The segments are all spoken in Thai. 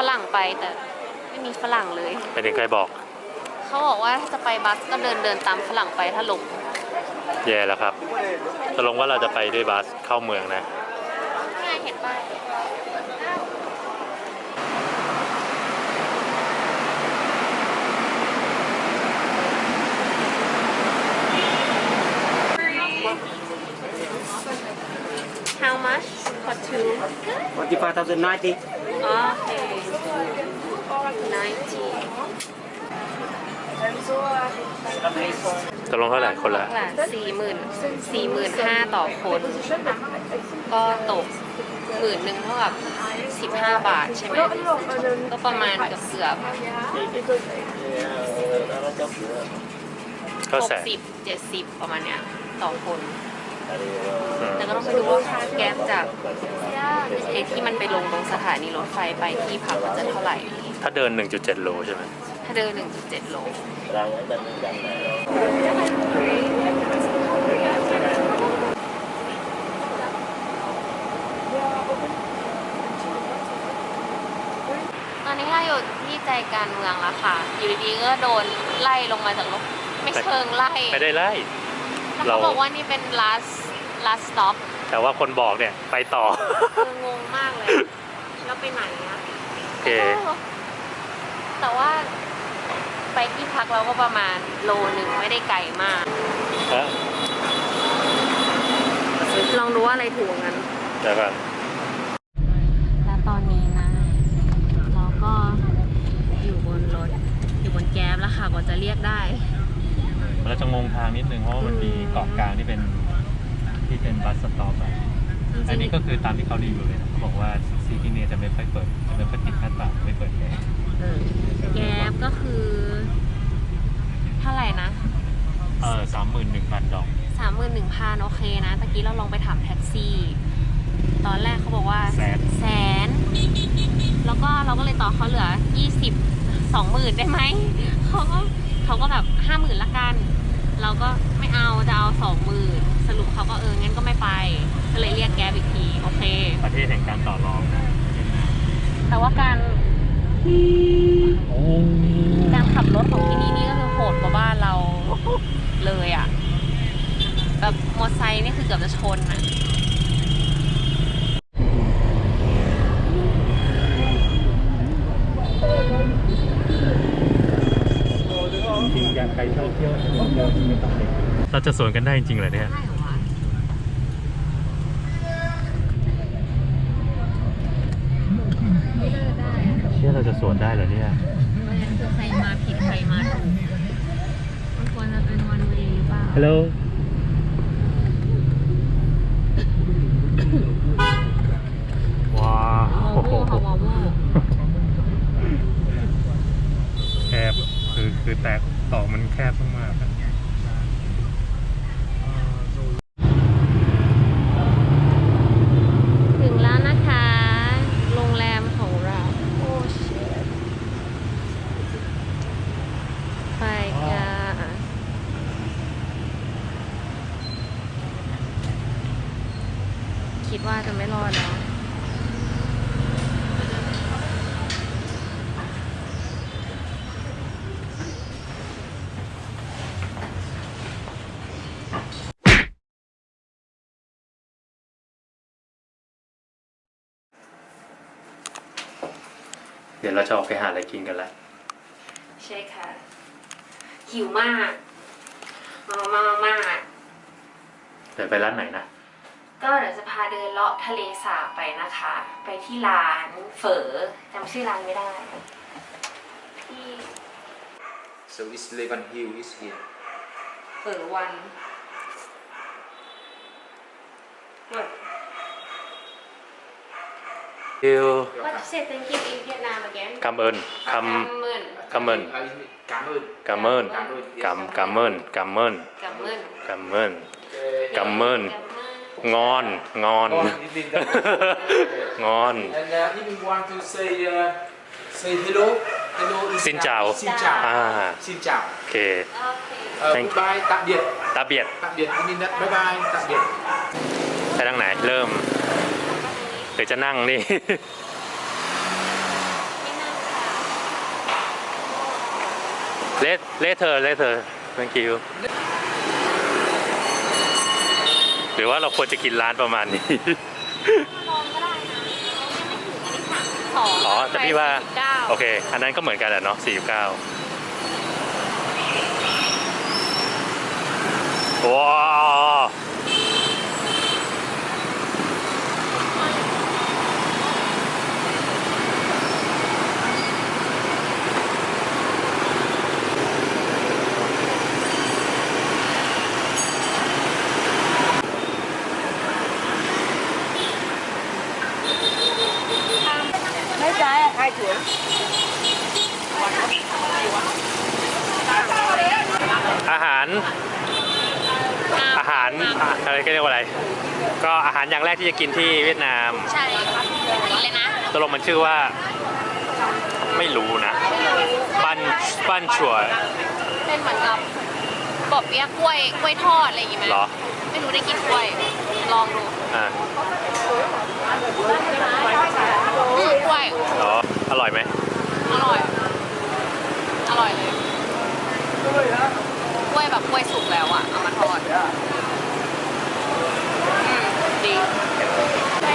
ฝรั่งไปแต่ไม่มีฝรั่งเลยไป็นใครบอก เขาบอกว่าถ้าจะไปบัสก็เดินเดินตามฝรั่งไปถ้าลงแย่แล้วครับจะลงว่าเราจะไปด้วยบัสเข้าเมืองนะ ง่ายเห็นป้าย 25,090. Okay. ตกลงเท่าไหร่คนละหลานสี่หมื่นสี่หมื่นห้าต่อคน ก็ตกหมื่นหนึ่งเท่ากับสิบห้าบาทใช่ไหมก็ประมาณเกือบเกือบก็สิบเจ็ดสิบประมาณเนี้ยต่อคน แต่ก็ต้องไปดูว่าค่าแก๊สจากไอ้ที่มันไปลงตรงสถานีรถไฟไปที่พักมันจะเท่าไหร่ ถ้าเดิน 1.7 โลใช่ไหมถ้าเดิน 1.7 โล ตอนนี้เราอยู่ที่ใจกลารเมืองแล้วค่ะ อยู่ดีๆก็โดนไล่ลงมาจากรถไม่เชิงไล่ ไม่ได้ไล่แล้ว เรา เขาบอกว่านี่เป็น last last stop แต่ว่าคนบอกเนี่ยไปต่อ คืองงมากเลย แล้วไปไหนอะโอเค แต่ว่าไปที่พักเราก็ประมาณโลหนึ่งไม่ได้ไกลมากลองดูว่าอะไรถูกกว่ากันเดี๋ยวก่อนและตอนนี้นะ เราก็อยู่บนรถ อยู่บนแก๊บแล้วค่ะกว่าจะเรียกได้ เราจะงงทางนิดนึงเพราะว่ามันมีเกาะกลางที่เป็นที่เป็นบัสสต็อปอะอันนี้ก็คือตามที่เขารีวิวเลยนะเขาบอกว่าซีที่เนี่ยจะไม่ค่อยเปิดจะไม่ค่อยติดหน้าต่างไม่เปิดแอร์เออแก๊บก็คือเท่าไหร่นะเออสามหมื่นหนึ่งพันดอกสามหมื่นหนึ่งพันโอเคนะตะกี้เราลองไปถามแท็กซี่ ตอนแรกเขาบอกว่าแสนแสน แล้วก็เราก็เลยต่อเขาเหลือยี่สิบสองหมื่นได้ไหมเขาก็เขาก็แบบห้าหมื่นละกัน เราก็ไม่เอาจะเอาสองหมื่นสรุปเขาก็เอองั้นก็ไม่ไป ก็เลยเรียกแก๊บอีกทีโอเค ประเทศแห่งการต่อรองนะแต่ว่าการโอ้การขับรถของที่นี่นี่ก็คือโหดกว่าบ้านเราเลยอะ่ะ แบบมอเตอร์ไซค์นี่คือเกือบจะชนอะ จริงอยากใครชอบเที่ยวเราจะสวนกันได้จริงๆเหรอเนี่ยใช่เหรอวะเชื่อเราจะสวนได้เหรอเนี่ยไม่งั้นคือใครมาผิดใครมาถูกมันควรจะเป็นวันเวย์หรือเปล่า ฮัลโหล ว้าววอลโว่ค่ะวอลโว่ แคบคือคือแตก ต่อมันแคบมากๆอะ ถึงแล้วนะคะ โรงแรมของเรา โอ้เชตไปกันคิดว่าจะไม่รอดแล้ว เดี๋ยวเราจะออกไปหาอะไรกินกันละ ใช่ค่ะ หิวมาก มากมากมากเดี๋ยวไปร้านไหนนะ ก็เดี๋ยวจะพาเดินเลาะทะเลสาบไปนะคะ ไปที่ร้านเฝอจำชื่อร้านไม่ได้ที่ So it's Levan Hill is here. เฝอวัน What เดียว What you say thank you in Vietnam again คำเอิญคคำมึน Cảm ơn. À, Cảm ơn. ำกำเมินกำกำเมินกำเมินกำมึนกำเมิน Uh, กำเมินกำมึนงอน งอน Ngon, you did that. งอน And uh, if you want to say uh, say hello, hello is Xin uh, chào. Xin chào. À. Xin chào. โอเคโอเค Uh, Thank- goodbye, tạm biệt. ตาเบียด Tạm biệt. I mean that. Bye bye. Tạm biệt. ไปทางไหน เริ่มหือจะนั่งนี่เล่ later later thank you หรือว่าเราควรจะกินร้านประมาณนี้ อ๋อ แต่พี่ว่า โอเค อันนั้นก็เหมือนกันแหละเนาะ49ว้า แรกที่จะกินที่เวียดนามใช่ครับอันนี้เลยนะตกลงมันชื่อว่า ไม่รู้นะบ้านบ้านชัวเป็นเหมือนกับบอบเปี๊ยะกล้วยกล้วยทอดอะไรอย่างงี้ไหมเหรอไม่รู้ได้กินกล้วยลองดูอ่า อืมกล้วย อ๋ออร่อยไหม อร่อย อร่อยเลย กล้วยแบบกล้วยสุกแล้วอะเอามาทอดอืมดีไม่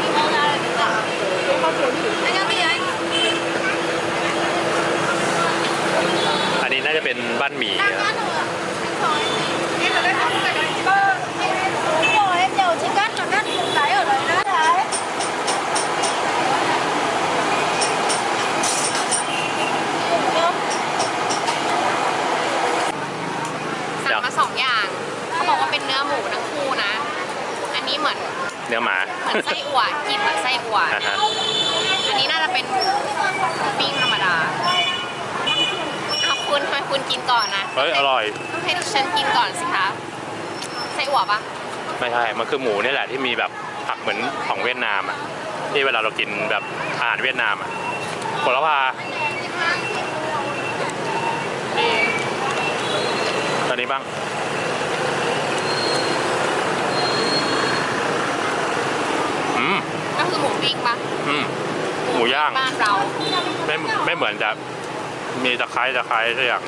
มีอะไร อันนี้น่าจะเป็นบ้านหมี่นะ rồi em đều chỉ cắt là cắt một cái ở đấy đó đấy สั่งมาสองอย่าง เขาบอกว่าเป็นเนื้อหมูทั้งคู่นะ อันนี้เหมือนเนื้อหมา เหมือนไส้อั่วกลิ่นเหมือนไส้อั่วอ่าฮะ อันนี้น่าจะเป็นหมูปิ้งธรรมดาเอาคุณทำไมคุณกินก่อนนะเฮ้ยอร่อย ต้องให้ดิฉันกินก่อนสิคะไส้อั่วปะไม่ใช่ มันคือหมูนี่แหละที่มีแบบผักเหมือนของเวียดนามอะ ที่เวลาเรากินแบบอาหารเวียดนามอะโหระพาตอนนี้บ้าง อืม ก็คือหมูปิ้งปะอืมหมูย่าง บ้านเราไม่ไม่เหมือนจะมีตะไคร้ตะไคร้สักอย่าง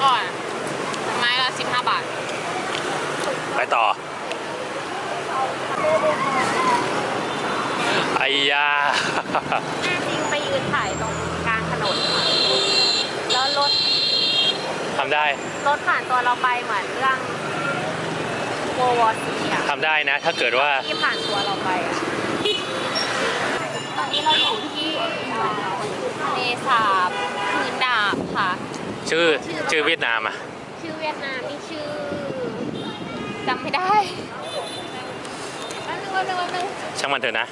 อร่อยไม้ละสิบห้าบาท ไปต่อไอ้ยาจริงไปยืนถ่ายตรงกลางถนนค่ะแล้วรถทำได้ รถผ่านตัวเราไปเหมือนเรื่อง World War C อะ ทำได้นะ ถ้าเกิดว่าที่ผ่านตัวเราไปอะตอนนี้เราอยู่ที่ทะเลสาบคืนดาบค่ะ ชื่อชื่อเวียดนามอะชื่อเวียดนามนี่ชื่อจำไม่ได้แป๊บนึงแป๊บนึงแป๊บนึงช่างมันเถอะนะ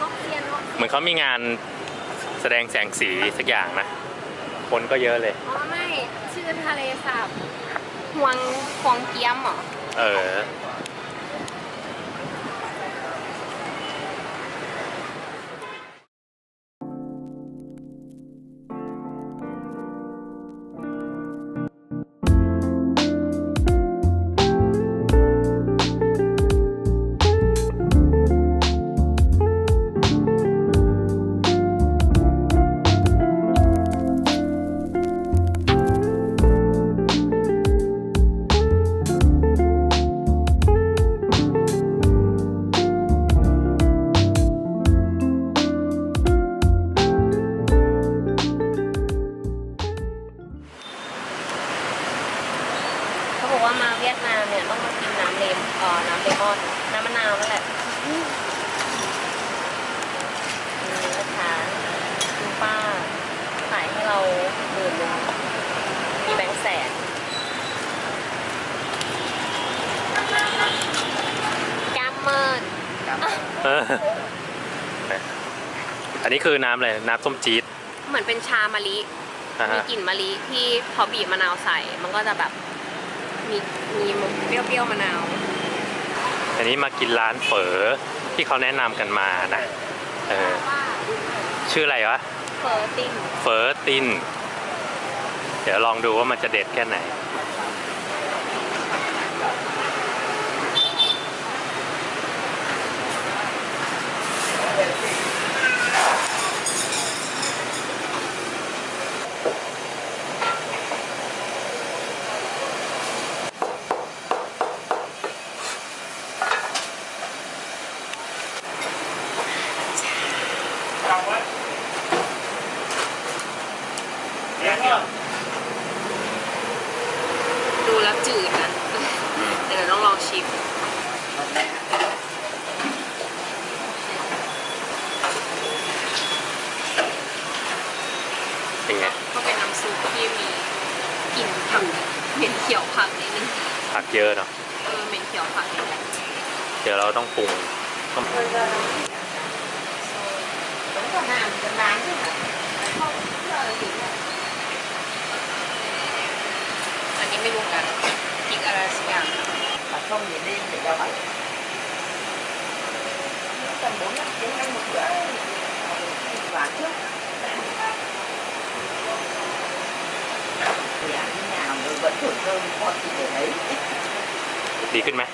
นกเทียนนกเหมือนเขามีงานแสดงแสงสีสักอย่างนะ คนก็เยอะเลย อ๋อไม่ ชื่อทะเลสาบฮวงฮวงเกียมเหรอ เออ คือน้ำอะไรน้ำส้มจี๊ดเหมือนเป็นชามะลิ อ่ามีฮะกลิ่นมะลิที่พอบีบมะนาวใส่ มันก็จะแบบ มีมีเปรี้ยวๆมะนาว อันนี้มากินร้านเฝอที่เขาแนะนำกันมานะเออชื่ออะไรวะ เฟอร์ตินเฟอติน เดี๋ยวลองดูว่ามันจะเด็ดแค่ไหน ดูแล้ว จืดนะเดี๋ยวเราต้องลองชิมเป็นไงก็เป็นน้ำซุปที่มีกลิ่นผักเหม็นเขียวผักนิดนึงผักเยอะเนาะเออเหม็นเขียวผักนิดนึงเดี๋ยวเราต้องปรุงต้อง Đúng rồi nào, mình bán chứ hả? Không, đúng rồi thì อันนี้ไม่รู้กันพริกอะไรสักอย่าง mà không thì đêm để cho vậy. Tầm bốn năm tiếng ăn một bữa bán trước. Thì ăn như nào rồi vẫn thổi cơm con thì để đấy. ดีขึ้นไหม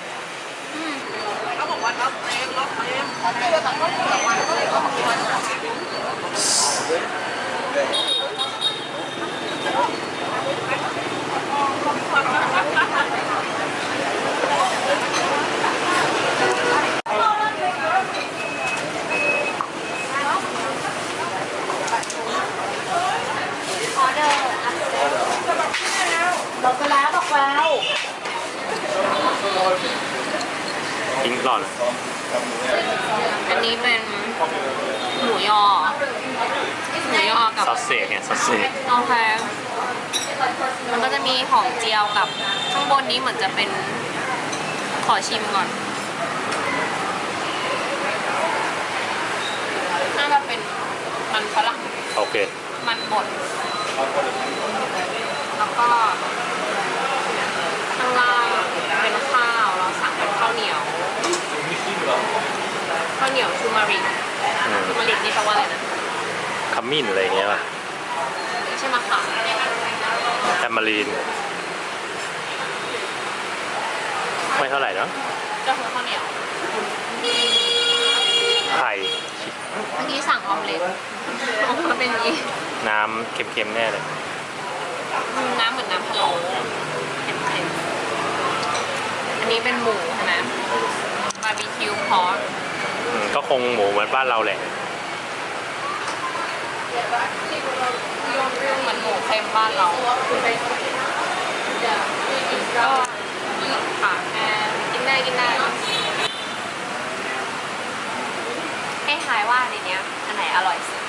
Có tiêu bằng có tiêu bằng có một phần à? ออเดอร์อัพเซล Bọc cái lá bọc vào. ทิ้งก่อนเลยอันนี้เป็นหมูยอ หมูยอกับซอสเซจเนี่ยซอสเซจโอเค มันก็จะมีหอมเจียวกับข้างบนนี้เหมือนจะเป็นขอชิมก่อนน่าจะเป็นมันฝรั่งโอเค มันบดแล้วก็ข้างล่างเป็นข้าวเราสั่งเป็นข้าวเหนียวข้าวเหนียวชูมาริกอืมชูมาริกนี่แปลว่าอะไรนะขมิ้นอะไรอย่างเงี้ยป่ะไม่ใช่มะขาม แตมมารีน ไม่เท่าไหร่เนาะก็คือข้าวเหนียวไข่เมื่อกี้สั่งออมเล็ตออกมาเป็นอย่างนี้ น้ำเค็มๆแน่เลย น้ำเหมือนน้ำพะโล้เค็มๆ อันนี้เป็นหมูใช่ไหมบาร์บีคิวพอร์อืมก็คงหมูเหมือนบ้านเราแหละเห มือนหมูเค็มบ้านเราก็ค่ะแม่กินได้กินได้ให้ทายว่าในเนี้ยอันไหนอร่อยสุด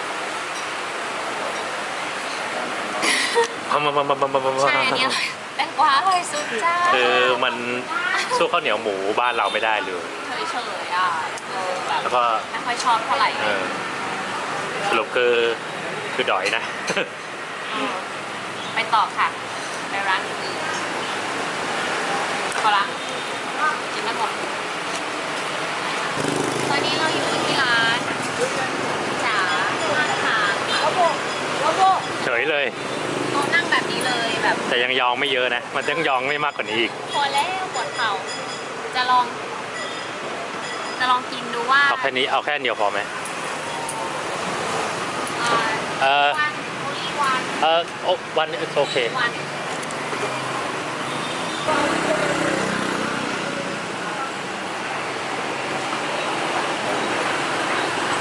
พัมพัมพัมพัมพัมพัมใช่อันนี้อร่อยแตงกวาอร่อยสุดจ้าคือมันสู้ข้าวเหนียวหมูบ้านเราไม่ได้เลยเฉยๆอะเออแบบแล้วก็ไม่ค่อยชอบเท่าไหร่เออสรุปคือ คือดอยนะเออไปต่อค่ะ ไปร้านอื่นพอละกินไม่หมดตอนนี้เราอยู่ที่ร้านจ๋าข้างทางค่ะ Bố bố. เฉยเลยโต๊ะนั่งแบบนี้เลยแบบแต่ยังยองไม่เยอะนะ มันยังยองไม่มากกว่านี้อีกพอแล้วปวดเข่าจะลอง จะลองกินดูว่า เอาแค่นี้เอาแค่อันเดียวพอไหม เอ่อเออวันโอลีวัน เออโอวันโอเค วัน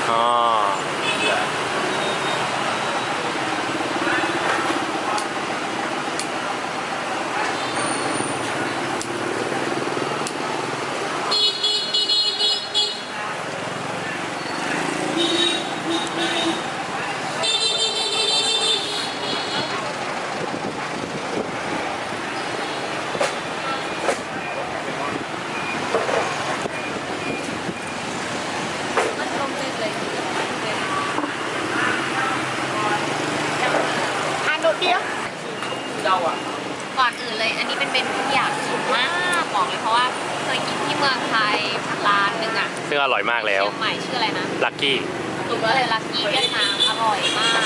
อ๋อ มันลงเลยเลย Ăn đột đĩa. Đâu à? ก่ อนอื่นเลยอันนี้เป็นเมนูที่อยากกินมากบอกเลยเพราะว่าเคยกินที่เมืองไทยร้านหนึ่งอะซึ่งอร่อยมากแล้วเชียงใหม่ชื่ออะไรนะ ลักกี้ถูกแล้วเลยลักกี้เวียดนามอร่อยมาก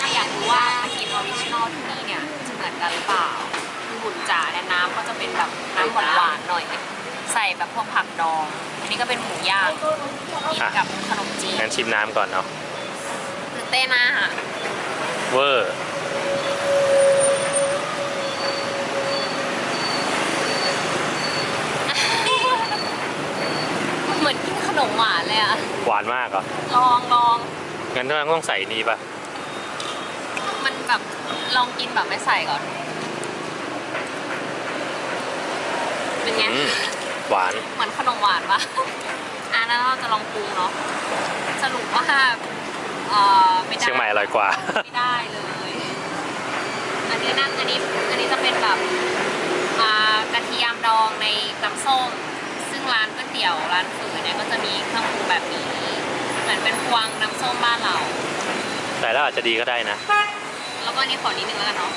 ถ้าอยากรู้ว่ามากินออริจินอลที่นี่เนี่ยจะเหมือนกันหรือเปล่าคือบุญจ๋าเนี่ยน้ำก็จะเป็นแบบน้ำหวานๆหน่อย ใส่แบบพวกผักดอง อันนี้ก็เป็นหมูย่างกินกับขนมจีนงั้นชิมน้ำก่อนเนาะตื่นเต้นนะฮะเวอร์ เหมือนกินขนมหวานเลย อะหวานมากเหรอะลองลอง งั้นต้องใส่นี่ปะมันแบบลองกินแบบไม่ใส่ก่อน เป็นไง อืมหวาน เหมือนขนมหวานปะ อะนั้นเราจะลองปรุงเนาะ สรุปว่าเอ่อไม่ได้เชียงใหม่อร่อยกว่า ไม่ได้เลย อันนี้นั่นอันนี้ อันนี้จะเป็นแบบอ่ากระเทียมดองในน้ำส้ม ตี๋ยวร้านฝืนเนี่ยก็จะมีเครื่องปรุงแบบนี้ เหมือนเป็นพวงน้ำส้มบ้านเรา แต่แล้วอาจจะดีก็ได้นะ แล้วก็อันนี้ขอนิดนึงแล้วกันเนาะ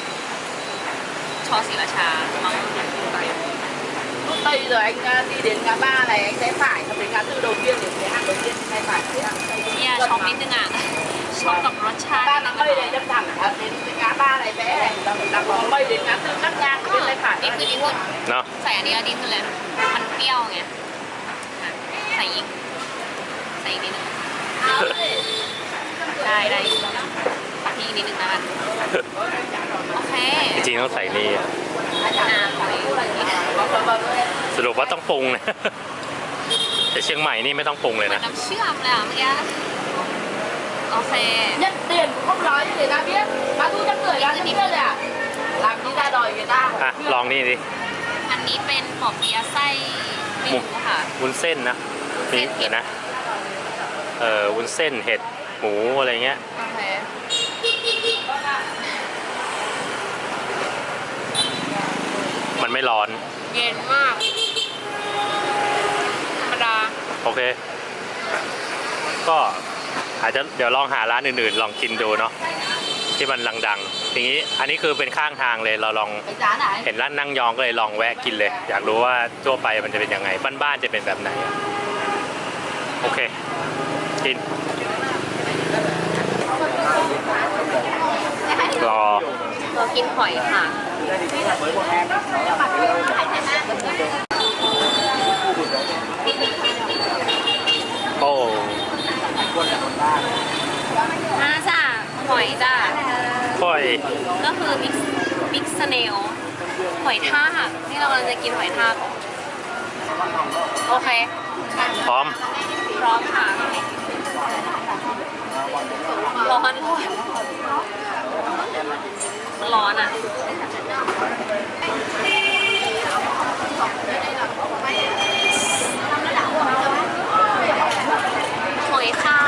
ชอศรีราชามั้ง lúc tây giờ anh ờ, đi đến ngã ba này anh sẽ phải xong đến ngã tư đầu tiên để cái hàng đầu tiên ngay phải cái hàng tây เนี่ยชอบนิดนึงอะ ชอบกับรสชาติ ba ngã mây này đâm thẳng ờ, đến cái ngã ba này vẽ này là có mây đến ngã tư cắt ngang bên tay phải นี่คือดีขึ้นเนาะใส่อันนี้อันนี้ขึ้นเลย มันเปรี้ยวไงอะใส่อีก ใส่อีกนิดนึงได้ได้อีกทีนิดนึงนะกันโอเคจริงๆต้องใส่นี่อะอ่าขออีกนิดนึงสรุปว่าต้องปรุงนะ แต่เชียงใหม่นี่ไม่ต้องปรุงเลยเหมือนะ นน้ำเชื่อมเลยอะเมื่อกี้โอเค nhận tiền cũng không nói cho người ta biết bà thu chắc người ra thì biết rồi à làm đi ra đòi người ta อะ ลองนี่ดิอันนี้เป็นปอบเปียะไส้ไม่รู้ค่ะ วุ้นเส้นนะ นี่เดี๋ยวนะ เออวุ้นเส้นเห็ดหมูอะไรเงี้ย โอเคมันไม่ร้อน เย็นมาก ธรรมดา โอเค ก็อาจจะเดี๋ยวลองหาร้านอื่นๆ ลองกินดูเนาะที่มันดังๆทีนี้อันนี้คือเป็นข้างทางเลยเราลอง cái giá này เห็นร้านนั่งยองก็เลยลองแวะกินเลย อยากรู้ว่าทั่วไปมันจะเป็นยังไง บ้านๆจะเป็นแบบไหนอะ โอเค กิน รอเรากินหอยค่ะโอ้มาจ้ะหอยจ้ะค่อย ก็คือมิกซ์มิกซ์สเนลหอยทากนี่เรากำลังจะกินหอยทากโอเค พร้อมพ ร้อนค่ะร้อนมันร้อนอะไม่อยค่ะ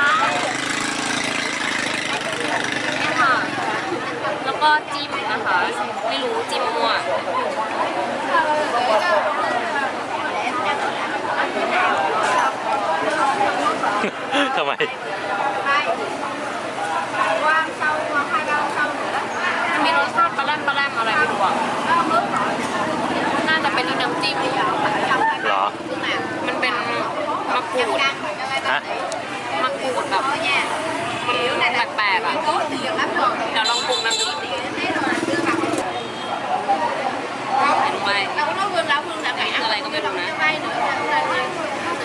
นี่ค่ะ แล้วก็จิ้มนะคะ ไม่รู้จิ้มมั่ว ทำไมมันมีรสชาติปลาแรมปลาแรมอะไรไม่รู้อะน่าจะเป็นน้ำจิ้มเหรอ มันเป็นมะกรูดฮะ มะกรูดแบบมันแปลกๆอะเดี๋ยวลองปรุงน้ำจิ้มเห็นไหม nó nó vươn lá vươn lá นี่คืออะไรก็ไม่รู้นะ bay nữa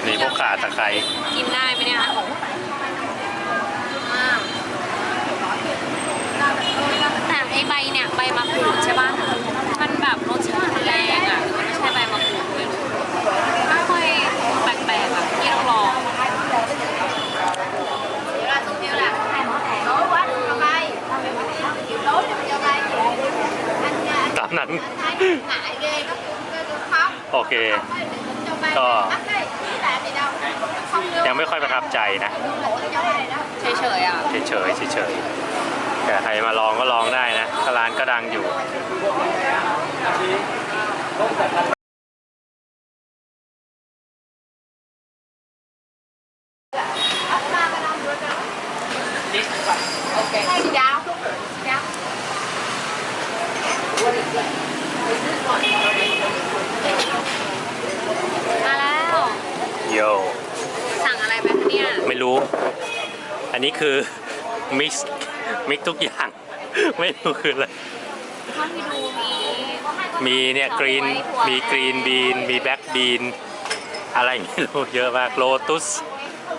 มีพวก ข่าตะไคร้กินได้ไหมเนี่ยแต่ไอใบเนี่ยใบมะกรูดใช่ปะมันแบบรสชาติแรงอะมันไม่ใช่ใบมะกรูดไม่รู้ไม่ค่อยแปลกๆอะที่ต้องลอง là tôi kêu là tối quá đừng cho bay chiều tối đừng cho bay anh anh ตามนั้น thấy ngại ghê nó cũng khóc โอเค cho ยังไม่ค่อยประทับใจนะ cho bay đó เฉยๆอะเฉยๆเฉยๆแต่ใครมาลองก็ลองได้นะถ้าร้านก็ดังอยู่ ok chào chào มาแล้ว โย สั่งอะไรไปคะเนี่ย ไม่รู้ อันนี้คือ มิกซ์มิกทุกอย่าง ไม่ รู้คืออะไรเท่าที่ดูมีมีเนี่ยกรีนมีกรีนบีน มีแบ็กบีน อะไรไม่รู้เยอะมากโลตุส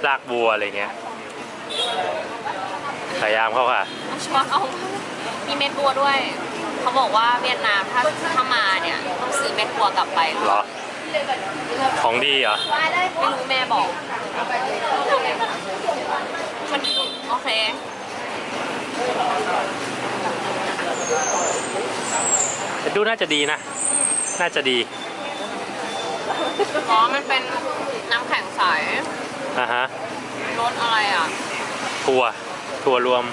รากบัวอะไรเงี้ยพยายามเข้าค่ะเอาช้อนเอามีเม็ดบัวด้วย เขาบอกว่าเวียดนามถ้าถ้ามาเนี่ยต้องซื้อเม็ดบัวกลับไปเหรอของดีเหรอไม่รู้แม่บอกมันโอเค แต่ดูน่าจะดีนะ น่าจะดี อ๋อ มันเป็นน้ำแข็งใสอะฮะรสอะไรอะ ถั่ว ถั่วรวม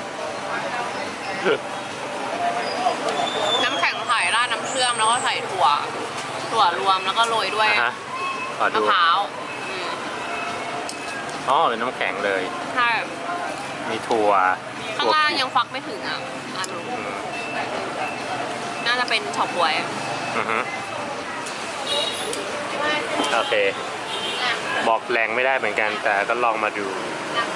น้ำแข็งใสราดน้ำเชื่อมแล้วก็ใส่ถั่ว ถั่วรวมแล้วก็โรยด้วยอะฮะขอมะดูพร้าวอืมอ๋อเป็นน้ำแข็งเลย ใช่ มีถั่วข้างล่างยังฟักไม่ถึงอะอะดูอืม น่าจะเป็นเฉาก๊วยอือฮึโอเค บอกแรงไม่ได้เหมือนกัน แต่ก็ลองมาดู น้ำเกลือ